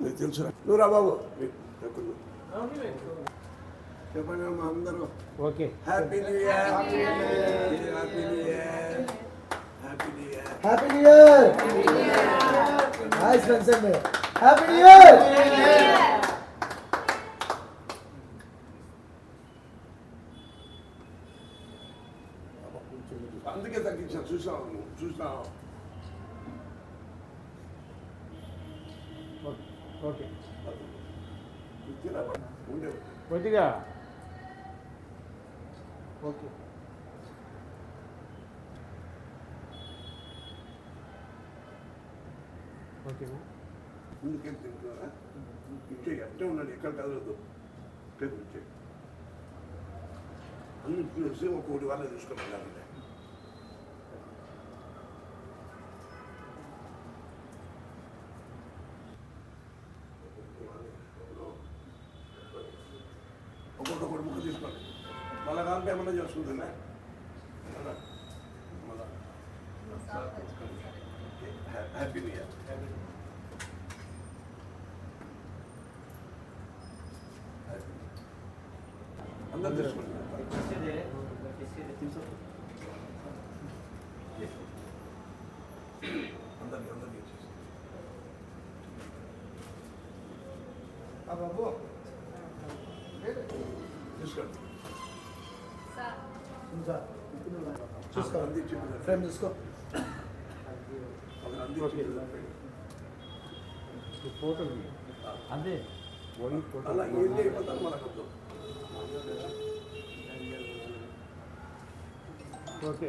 నీకు తెలుసు నువ్వు రా బాబు? చెప్పండి మా అందరూ. Okay. Happy new year happy new year happy new year happy new year nice friends అండి హ్యాపీ న్యూ ఇయర్ అందుకే తగ్గించాను. చూసావు నువ్వు? ఓకే. ఓకే కొద్దిగా. ఓకే. ఓకేనా ముందుకెళ్ళి తింటున్నారా ఇచ్చే ఎట్టే ఉన్నాడు ఎక్కడ కదలదు పేపర్ ఇచ్చే. అన్ని చూసి ఒక కోటి వాళ్ళ తీసుకుని మళ్ళా కాలంటే ఏమన్నా చేసుకుంటుందా మళ్ళా మళ్ళా హ్యాపీ న్యూ ఇయర్ అందరు తీసుకోండి అందరికి అందరికి ఇచ్చేసి బాబు తీసుకోండి సార్ చూసుకో ఫ్రేమ్ చూసుకో ఓకే. ఫోటో అదే అలా ఏం చేయకపోతారు మనకు ఓకే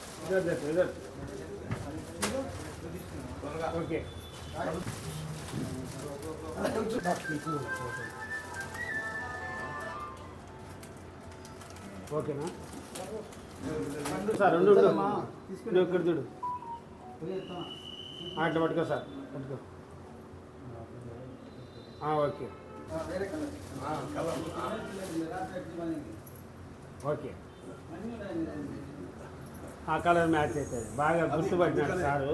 ఇయ్యనా? చెయ్యి. ఇదే ఇదే ఓకే ఓకేనా సార్ రెండు ఉండు. నువ్వు ఇక్కడ చూడు ఆ, అట్లా పట్టుకో సార్ పట్టుకో ఆ, ఓకే ఆ, కలర్. ఆ, ఓకే ఆ కలర్ మ్యాచ్ అవుతుంది. బాగా గుర్తుపట్టినాడు సారు.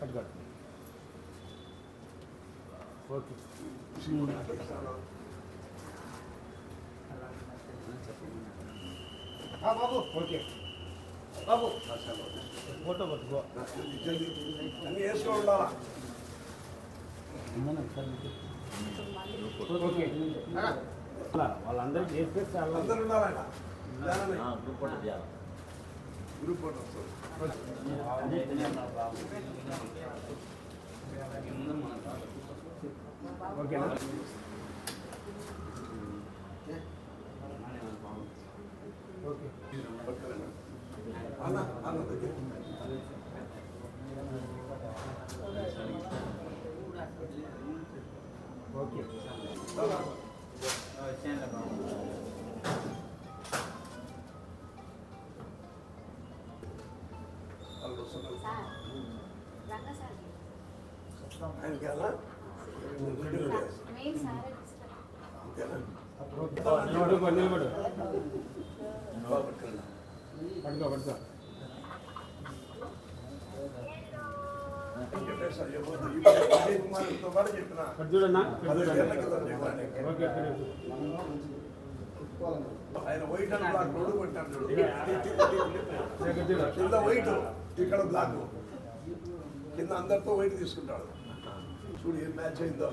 పట్టుకోండి. ఓకే. బాబు. ఓకే. బాబు. ఫోటో పట్టుకో. వాళ్ళందరికీ చేస్తే చాలా అందరు ఉండాలంట ఇలానే. గ్రూప్ ఫోటో ఓకేనా? ఓకే. పక్కనేనా? అన్న అన్న దగ్గర. ఓకే. చూడు. ఆయన వైట్ అండ్ బ్లాక్ రోడ్డు కొట్టాను చూడు ఇక్కడ చూడు. కింద వైట్ ఇక్కడ బ్లాక్ కింద అందరితో వైట్ తీసుకుంటాడు చూడు ఏం మ్యాచ్ అయిందో.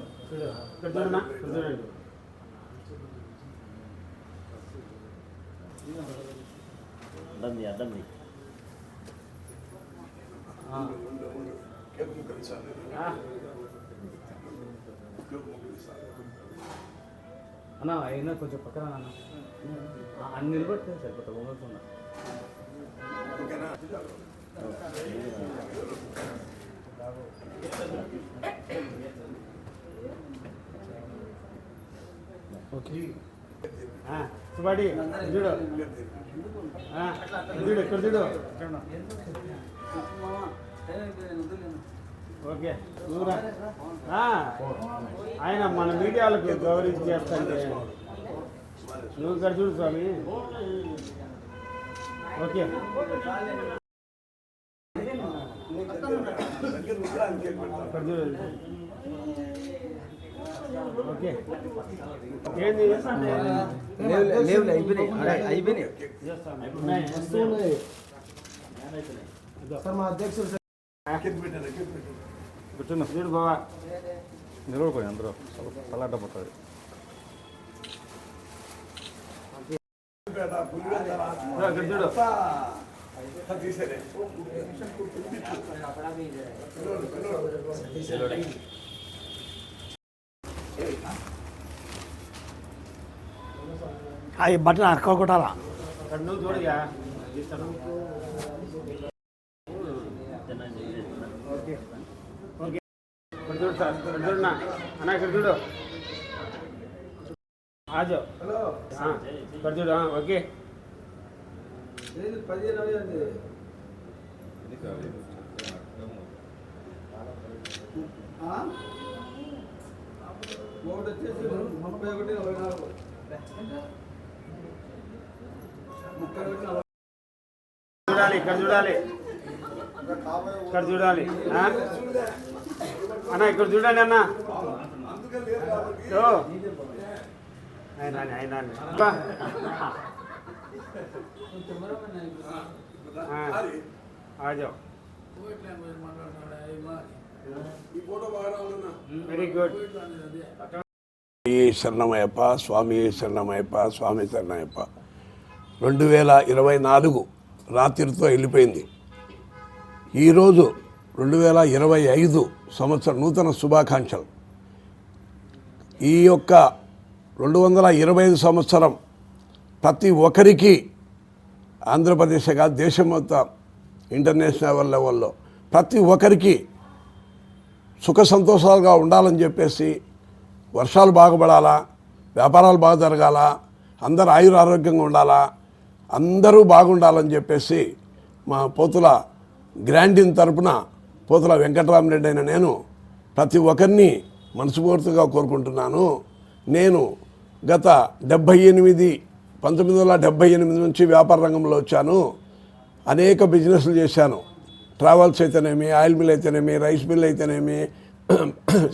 ఆ. ముగిస్తాను అన్న అయినా కొంచెం పక్కన అన్న. ఆ, అన్ని నిలబడితే సరిపోతా వంగకుండా ఓకేనా? సుబాడి చూడు. చూడు ఇక్కడ చూడు. ఓకే నువ్వురా. ఆయన మన మీడియాలకు గౌరవించి చేస్తాంటే నువ్వు ఇక్కడ చూడు స్వామి. ఓకే. ఇక్కడ చూడు. లేవు అయిపోయినాయి అయిపోయినాయి సార్ మా అధ్యక్షుడు బావా అందరూ చల్లాట పోతుంది తీసేదే అవి బట్టలు అక్క చూడు సార్ చూడు ఓకే. పదిహేను కోవిడ్ వచ్చేసి ముప్పై ఒకటి ఇరవై నాలుగు. ముప్పై ఒకటి నలభై చూడాలి ఇక్కడ చూడాలి. ఇక్కడ చూడాలి. అన్న ఇక్కడ చూడండి అన్న. అయినా అయినా ఆయన, వెరీ గుడ్ శరణమయ్యప్ప స్వామి శరణమయ్యప్ప స్వామి శరణమయ్యప్ప. రెండు వేల ఇరవై నాలుగు రాత్రితో వెళ్ళిపోయింది. ఈరోజు రెండు వేల ఇరవై ఐదు సంవత్సరం నూతన శుభాకాంక్షలు. ఈ యొక్క రెండు వందల ఇరవై ఐదు సంవత్సరం ప్రతి ఒక్కరికి ఆంధ్రప్రదేశ్ కాదు దేశం మొత్తం ఇంటర్నేషనల్ లెవెల్లో ప్రతి ఒక్కరికి సుఖ సంతోషాలుగా ఉండాలని చెప్పేసి వర్షాలు బాగుపడాలా వ్యాపారాలు బాగా జరగాల అందరు ఆయుర ఆరోగ్యంగా ఉండాలా అందరూ బాగుండాలని చెప్పేసి మా పోతుల గ్రాండిన్ తరపున పోతుల వెంకటరామరెడ్డి అయిన నేను ప్రతి ఒక్కరిని మనస్ఫూర్తిగా కోరుకుంటున్నాను. నేను గత డెబ్భై ఎనిమిది పంతొమ్మిది వందల డెబ్భై ఎనిమిది నుంచి వ్యాపార రంగంలో వచ్చాను. అనేక బిజినెస్లు చేశాను. ట్రావెల్స్ అయితేనేమి ఆయిల్ మిల్ అయితేనేమి రైస్ మిల్ అయితేనేమి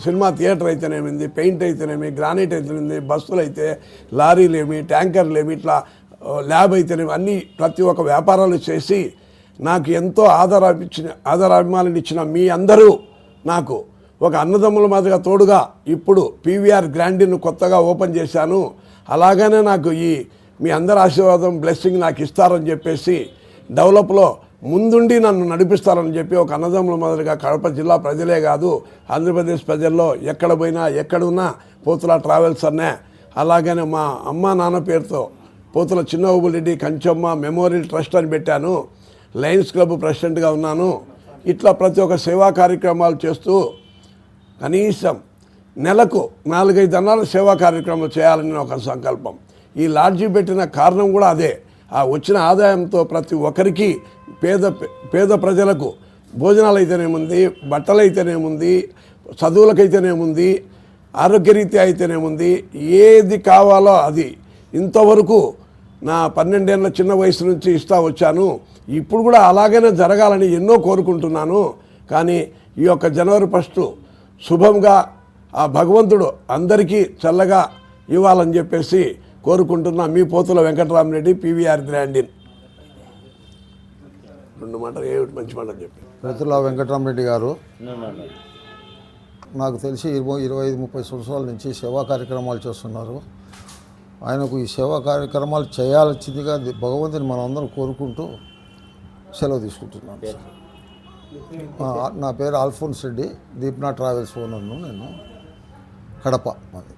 సినిమా థియేటర్ అయితేనేమింది పెయింట్ అయితేనేమి గ్రానైట్ అయితేనేమి బస్సులు అయితే లారీలేమి ట్యాంకర్లేమి ఇట్లా ల్యాబ్ అయితేనేమి అన్నీ ప్రతి ఒక్క వ్యాపారాలు చేసి నాకు ఎంతో ఆధారం ఇచ్చిన ఆధారాభిమానులు ఇచ్చిన మీ అందరూ నాకు ఒక అన్నదమ్ముల మాదిరిగా తోడుగా ఇప్పుడు పీవీఆర్ గ్రాండిన్ కొత్తగా ఓపెన్ చేశాను. అలాగనే నాకు ఈ మీ అందరి ఆశీర్వాదం బ్లెస్సింగ్ నాకు ఇస్తారని చెప్పేసి డెవలప్లో ముందుండి నన్ను నడిపిస్తారని చెప్పి ఒక అన్నదమ్ముల మాదిరిగా కడప జిల్లా ప్రజలే కాదు ఆంధ్రప్రదేశ్ ప్రజల్లో ఎక్కడ పోయినా ఎక్కడున్నా పోతుల ట్రావెల్స్ అనే. అలాగనే మా అమ్మ నాన్న పేరుతో పోతుల చిన్నబాబురెడ్డి కంచమ్మ మెమోరియల్ ట్రస్ట్ అని పెట్టాను. లయన్స్ క్లబ్ ప్రెసిడెంట్గా ఉన్నాను. ఇట్లా ప్రతి ఒక్క సేవా కార్యక్రమాలు చేస్తూ కనీసం నెలకు నాలుగైదు అన్నాలు సేవా కార్యక్రమాలు చేయాలని ఒక సంకల్పం. ఈ లాడ్జీ పెట్టిన కారణం కూడా అదే. ఆ వచ్చిన ఆదాయంతో ప్రతి ఒక్కరికి పేద పేద ప్రజలకు భోజనాలు అయితేనేముంది బట్టలు అయితేనేముంది చదువులకైతేనేముంది ఆరోగ్యరీత్యా అయితేనేముంది ఏది కావాలో అది. ఇంతవరకు నా పన్నెండేళ్ళ చిన్న వయసు నుంచి ఇస్తా వచ్చాను. ఇప్పుడు కూడా అలాగనే జరగాలని ఎన్నో కోరుకుంటున్నాను. కానీ ఈ యొక్క జనవరి ఫస్ట్ శుభంగా ఆ భగవంతుడు అందరికీ చల్లగా ఇవ్వాలని చెప్పేసి కోరుకుంటున్నా మీ పోతుల వెంకటరామరెడ్డి పీవీఆర్ గ్రాండిన్. రెండు మాటలు ఏమిటి మంచి మాటలు చెప్పి ప్రతుల వెంకటరామరెడ్డి గారు No, no, no. నాకు తెలిసి ఇరవై ఇరవై ఐదు ముప్పై సంవత్సరాల నుంచి సేవా కార్యక్రమాలు చేస్తున్నారు ఆయనకు ఈ సేవా కార్యక్రమాలు చేయాల్సిందిగా భగవంతుని మనం అందరం కోరుకుంటూ సెలవు తీసుకుంటున్నాను సార్. నా పేరు ఆల్ఫోన్స్ రెడ్డి దీప్నా ట్రావెల్స్ ఓనర్ను నేను కడప మాది